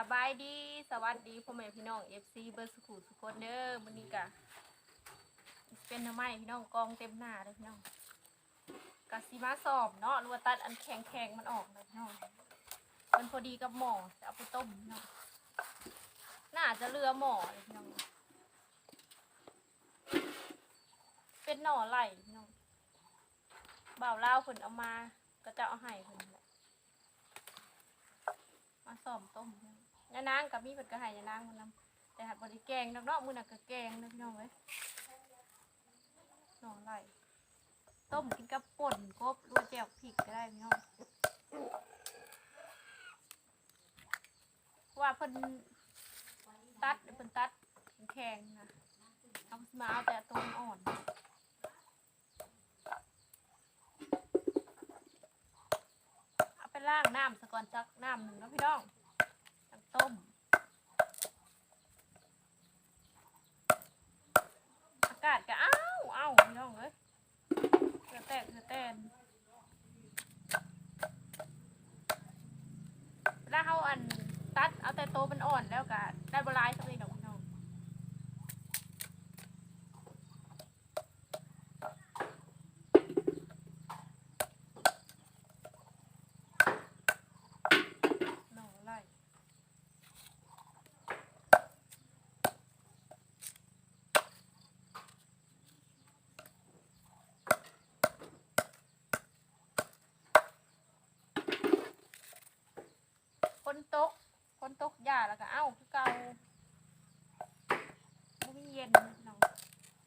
สบายดีสวัสดีพ่อแม่พี่น้อง FC เบอร์สกูสุกคนเด้อมื้อนี้กะเป็นหน้ำไมพี่น้องกองเต็มหน้าเลยพี่น้องกะสิมาสอบเนาะรือว่าตัดอันแข็งแข็งๆมันออกเลยพี่น้องมันพอดีกับหม้อจะเอาไปต้มพี่น้องน่าจะเรือหม้อเลยพี่น้องเป็นหน่อไหลพี่น้องบ่าวเล่าวเพิ่นเอามาก็จะเอาให้เพิ่นแหลมาซ่อมต้ม ยานางกับมีเพิ่นก็ให้ยานางมันนำแต่หัดบ่ได้แกงดอกเนาะมื้อน่ะก็แกงเด้อพี่น้องเอ้ยน้องไหลต้มกินกับป่นกบรือว่าแจ่วพริกก็ได้พี่น้องว่าเพิ่นตัดเพิ่นตัดแข็งนะเอามาเอาแต่ตัวอ่อนเอาไปล้างน้ำสะก่อนจักน้ำหนึ่งแล้วพี่น้อง ต้มอากาศก็อ้าวอ้าวพี่น้องเอ้ยเกือแตกเกือแตนเวลาเขาอันตัดเอาแต่โตวมันอ่อนแล้วก็ได้บหลายสักนิดดอกพี่น้องหน่อไล่ คนตก คน ตกยาแล้วก็เอ้าคือเก่าบ่มีเย็นเนาะ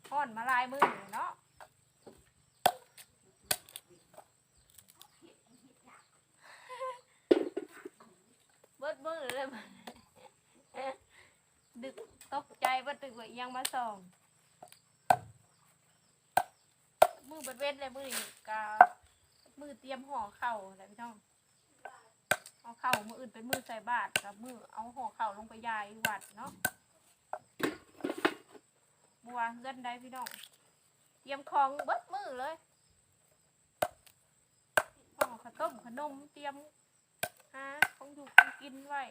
ฮ้อนมาลายมือเลยเนาะเบิดมือเลยบัดดึกตกใจเบิดตึกว่ายังมาส่องมือเบิดเว้นเลยมือกามือเตรียมห่อเข่าอะไรพี่น้อง เอาเข่ามืออื่นเป็นมือใส่บาตรกับมือเอาห่อเข่าลงไปยายวัดเนาะบัวเงินได้พี่น้องเตรียมของเบิดมือเลยห่อข้าวต้มขนมเตรียมหาของอยู่ของกินไว้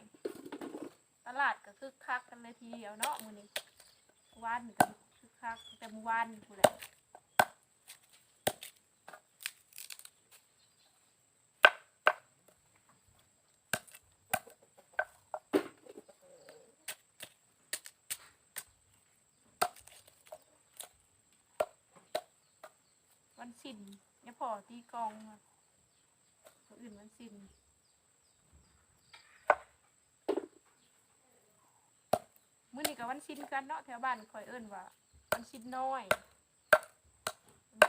ตลาดก็คึกคักกันเลยทีเดียวเนาะมือนี้วานนี่ก็คึกคักแต่มือวานนี่พูดแหละ วันสินเนี่ยพอตีกองมาคนอื่นวันสินมื้อนี้กับวันสินกันเนาะแถวบ้านคอยเอิ้นว่าวันสินน้อย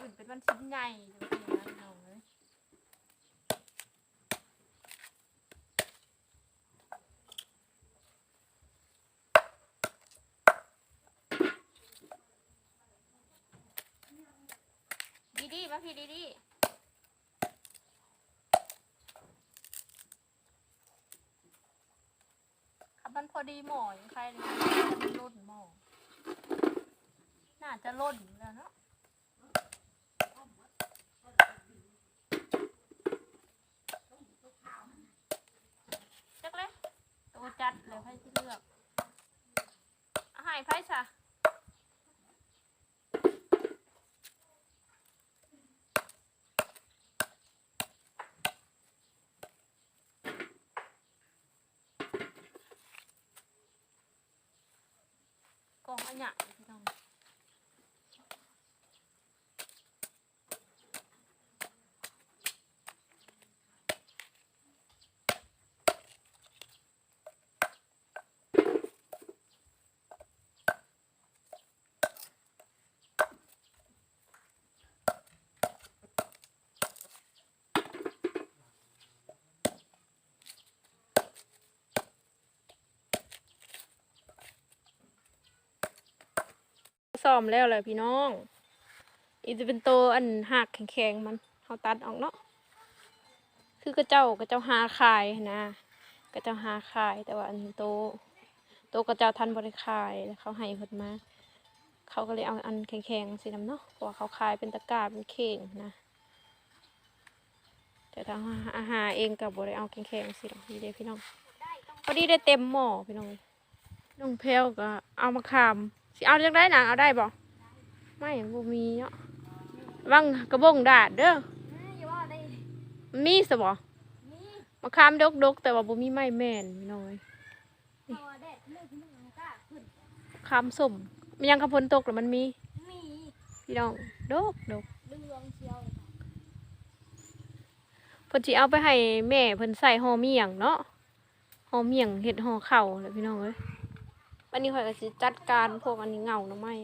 อื่นเป็นวันสินใหญ่จังซี่นะน้องเอ้ย ดีมาพี่ดีดีขับมันพอดีหมอยังใครเลยมันล่นหมอน่าจะล่นแล้วเนาะจักเลยตัวจัดเลยไพ่ที่เลือกอาหายไพ่ซะ กองอันหยะพี่น้อง ซ้อมแล้วเลยพี่น้องอีจะเป็นตัวอันหักแข็งๆมันเขาตัดออกเนาะคือกระเจ้ากระเจ้าหาขายนะกระเจ้าหาขายแต่ว่าอันโตโตกระเจ้าทันบริขายแล้วเขาให้เพิ่นมาเขาก็เลยเอาอันแข็งๆสินำเนาะเพราะว่าเขาขายเป็นตะกร้าเป็นเข่งนะแต่ทางอาหารเองกับบริเอาแข็งๆสิหรอกนี่เด้พี่น้องพอดีได้เต็มหม้อพี่น้องน้องเพลวก็เอามาคาม สิเอาจังได้นางเอาได้บ่ไม่บ่มีเนาะวังกระบงดาดเด้ออย่าว่าได้มันมีสบ่นี่มาคามดกดกๆแต่ว่าบ่มีไม้แม่นพี่น้องเอ้ยพอแดดเลิกมึงเอากล้าขึ้นคามส้มมันยังกระพนตกแล้วมันมีมีพี่น้องดกดกเรื่องเชียวเพิ่นสิเอาไปให้แม่เพิ่นใส่ห่อเมี่ยงเนาะห่อเมี่ยงเฮ็ดห่อข้าวแหละพี่น้องเอ้ย วันนี้ข่อยก็สิจัดการพวกอันนี้เงาหน่อไม้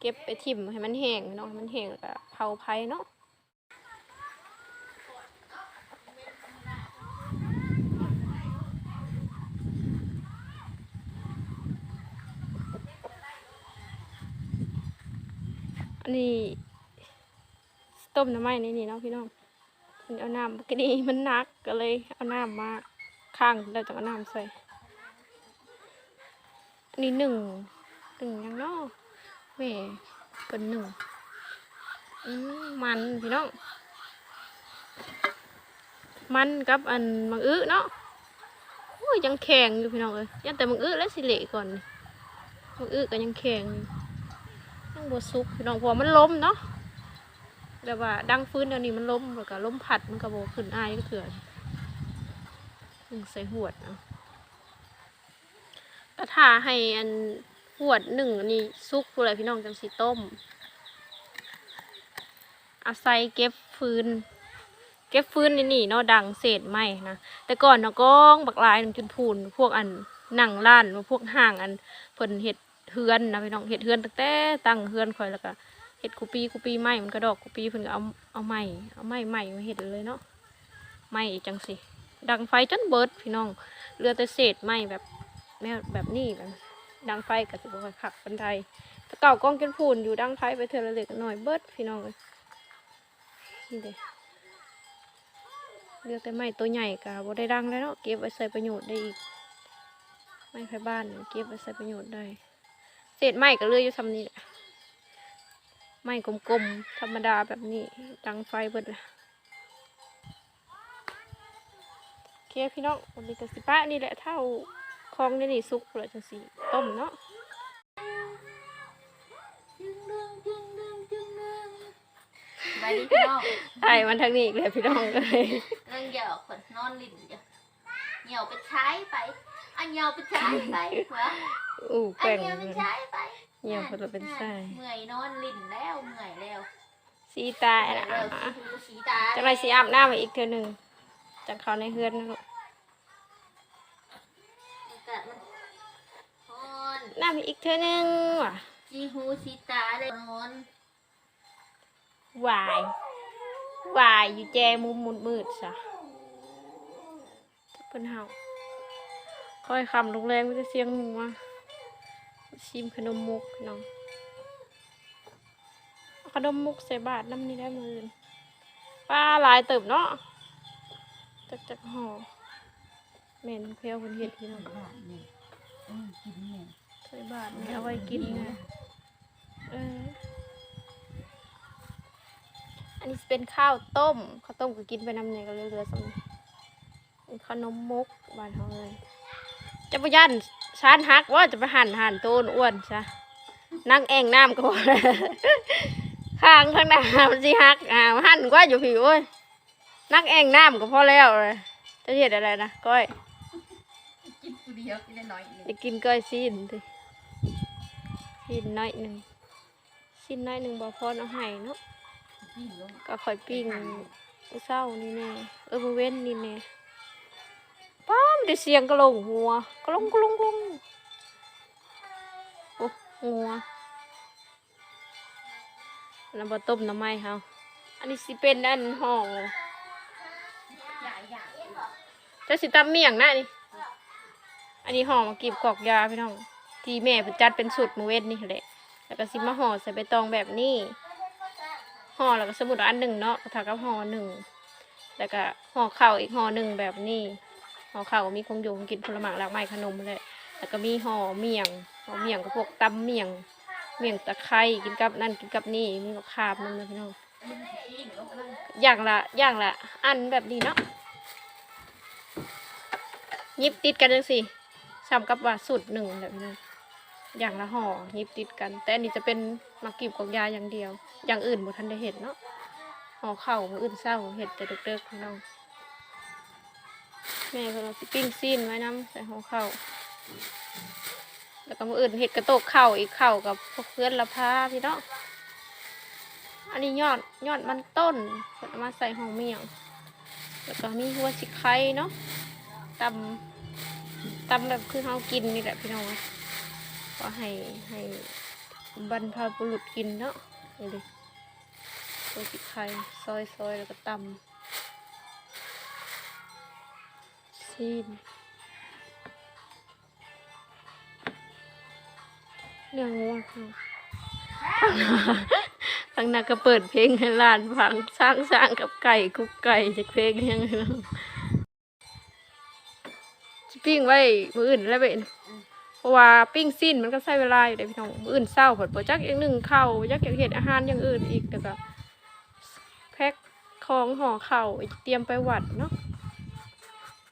เก็บไปทิ่มให้มันแห้งพี่น้องให้มันแห้งแล้วก็เผาไผเนาะอันนี้ต้มน่อไม้ในนี่เนาะพี่น้องเอาน้ำก็ดีมันหนักก็เลยเอาน้ำมาข้างแล้วจังเอาน้ำใส่ อันนี้หนึ่งหนึ่งยังเนาะแม่เป็นหนึ่งอืมมันพี่น้องมันกับอันมังอื้อเนาะโอ้ยยังแข็งอยู่พี่น้องเอ้ยยันแต่มังอื้อและสิเละก่อนมังอื้อก็ยังแข็งยังบวสุกพี่น้องพอมันล้มเนาะแบบว่าดังฟื้นเดี๋ยวนี้มันล้มแล้วก็ล้มผัดมันก็บขึ้นอายก็เถื่อนอืมใส่หวดเนาะ ถ้าให้อันหวดหนึ่งอันนี้ซุกผู้ใดพี่น้องจังสีต้มอาศัยเก็บฟืน เก็บฟืนนี่นี่เนาะดังเศษไหมนะแต่ก่อนเนาะก้องบักลายหนึ่งจุนพูนพวกอันหนังล้านพวกห่างอันเพิ่นเห็ดเฮือนนะพี่น้องเห็ดเฮือนตั้งแต่ตั้งเฮือนคอยแล้วก็เห็ดกูปีกูปีไม้มันกระดอกกูปีเพิ่นก็เอาเอาไม้เอาไม้ใหม่มาเห็ดเลยเนาะไม้จังสิดังไฟจนเบิดพี่น้องเหลือแต่เศษไม้แบบ แนวแบบนี้แบบดังไฟกับสิบคอยขักบันไดแตะเก่ากล้องกินพูนอยู่ดังไฟไปเถอะละเล็กหน่อยเบิดพี่น้องเลยนี่เด้เลือกแต่ไม้ตัวใหญ่กะบ่ได้ดังแล้วเนาะเก็บไว้ใส่ประโยชน์ได้อีกไม้ไผ่บ้านเก็บไว้ใส่ประโยชน์ได้เศษไม้ก็เลืออยู่ทำนี่แหละไม้กลมๆธรรมดาแบบนี้ดังไฟเบิดละโอเคพี่น้องวันนี้ก็สิป้านี่แหละเท่า คลองนี่นี่ซุกเลยจังสีต้มเนาะจึงเรื่องจึงเรื่องจึงเรื่องไปดิพี่น้องไอ้มันทางนี้อีกเลยพี่น้องเลยเรื่องเหี่ยวคนนอนลิ้นจ้ะเหี่ยวไปใช้ไปอันเหี่ยวไปใช้ไปวะอู้อันแป้งเหี่ยวไปใช้ไปเหี่ยวคนละเป็นไส้เมื่อยนอนลิ้นแล้วเมื่อยแล้วสีตายเมื่อยนะแล้วสีหูสีตาจะไปสีอาบน้ำไปอีกเทื่อหนึ่งจากเขาในเฮือนนะลูก นน้ำไปอีกเทื่อหนึ่งว่ะสีหูสีตาเลยนอนวายวายอยู่แจมุมมืดมืดๆซะเป็นเห่าคอยคำลงแรงมันจะเสียงหัวชิมขนมมุกพี่น้องเอาขนมมุกใส่บาทน้ำนี้ได้มืออนป้าหลายเติบเนาะจักจักห่อแม่นเพียวคนเห็ดพี่น้อง ใส่บาทนี่เอาไว้กินนะเอออันนี้สิเป็นข้าวต้มข้าวต้มก็กินไปน้ำเนี่ยก็เหลือๆสำนี้เป็นขนมมุกบ้านเขาเลยจะไปยันชานฮักว่าจะไปหั่นหั่นโตนอ้วนซะนั่งแองน้ำก็พอแล้วข้างข้างหน้ามันสิฮักอ่าหั่นก็อยู่ผิวโอ้ยนั่งแองน้ำก็พอแล้วเลยจะเห็ดอะไรนะก้อยกินผู้เดียวกินน้อยๆจะกินก้อยซีน สิซีนน้อยหนึ่งซีนน้อยหนึ่งบอพอเอาให้เนาะกินลงก็ค่อยปิ้งเศร้านี่แน่เออเว้นนี่แน่ป้อมได้เสียงกระลงหัวกระลงกระลงกระลงโอ้หัวน้ำบะต้มน้ำไม้เฮาอันนี้สิเป็นอันห่อใหญ่ใหญ่จะสิตำเมี่ยงนะนี่อันนี้ห่อมากีบกอกยาพี่น้อง ที่แม่เพิ่นจัดเป็นสูตรมือเว้นนี่แหละแล้วก็สิมาห่อใส่ใบตองแบบนี้ห่อแล้วก็สมุดอันหนึ่งเนาะถากับห่อหนึ่งแล้วก็ห่อข้าวอีกห่อหนึ่งแบบนี้ห่อข้าวมีคงอยู่คงกินผลไม้หลากหลายขนมเลยแล้วก็มีห่อเมี่ยงห่อเมี่ยงก็พวกตำเมี่ยง เมี่ยงตะไคร้กินกับนั่นกินกับนี่มีมะขามนั่นเลยพี่น้องอย่างละอย่างละ อันแบบนี้เนาะยิบติดกันจังสิซ้ำกับว่าสุดหนึ่งแบบนี้ อย่างละห่อยิบติดกัน แต่อันนี้จะเป็นมักกีบกอกยาอย่างเดียว อย่างอื่นบ่ทันได้เห็ดเนาะห่อเข่ามืออื่นเศร้าเห็ดแต่เด็กๆของเราแม่เพิ่นเอาสิปิ้งซีนไว้น้ำใส่ห่อเข่าแล้วก็มืออื่นเห็ดกระโตกเข่าอีกเข่ากับพวกเพื่อนละพาพี่เนาะอันนี้ยอดยอดมันต้นเพิ่นเอามาใส่ห่อเมี่ยง แล้วก็มีหัวสิไข่เนาะตำตำแบบคือเฮากินนี่แหละพี่น้อง ก็ให้ให้บรรพบุรุษกินเนาะนี่ดิหัวสิไข่ซอยซอยแล้วก็ตำซีนเรื่องง่วงค่ะทางนั้นก็เปิดเพลงให้ลานฟังสร้างสร้างกับไก่คุกไก่จากเพลงยังไงเนาะปิ้งไว้มืออื่นแล้วเว้น เพราะว่าปิ้งสิ้นมันก็ใช้เวลาอยู่เด้พี่น้องมืออื่นเศร้าผดโปจักอย่างหนึ่งข้าวจักอย่างเห็ดอาหารอย่างอื่นอีกแต่ก็แพ็คของห่อข้าวอีกเตรียมไปวัดเนาะ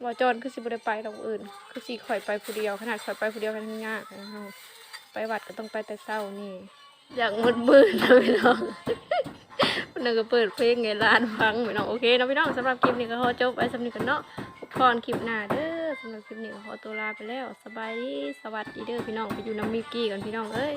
ว่าจอนคือสิบ่ได้ไปดอกมื้ออื่น คือสิข่อยไปผู้เดียว ขนาดข่อยไปผู้เดียวกันยังยากเลยเนาะไปวัดก็ต้องไปแต่เช้านี่ อยากมืดมืดนะพี่น้องมันนึงก็เปิดเพลงไงร้านฟังพี่น้องโอเคเนาะพี่น้องสำหรับคลิปนี้ก็ขอจบไว้สำหรับกันเนาะพบพรคลิปหน้าเด้อสำหรับ คลิปนี้ก็ขอตัวลาไปแล้ว สบายดี สวัสดีเด้อพี่น้อง ไปอยู่น้ำมิกกี้กันพี่น้องเอ้ย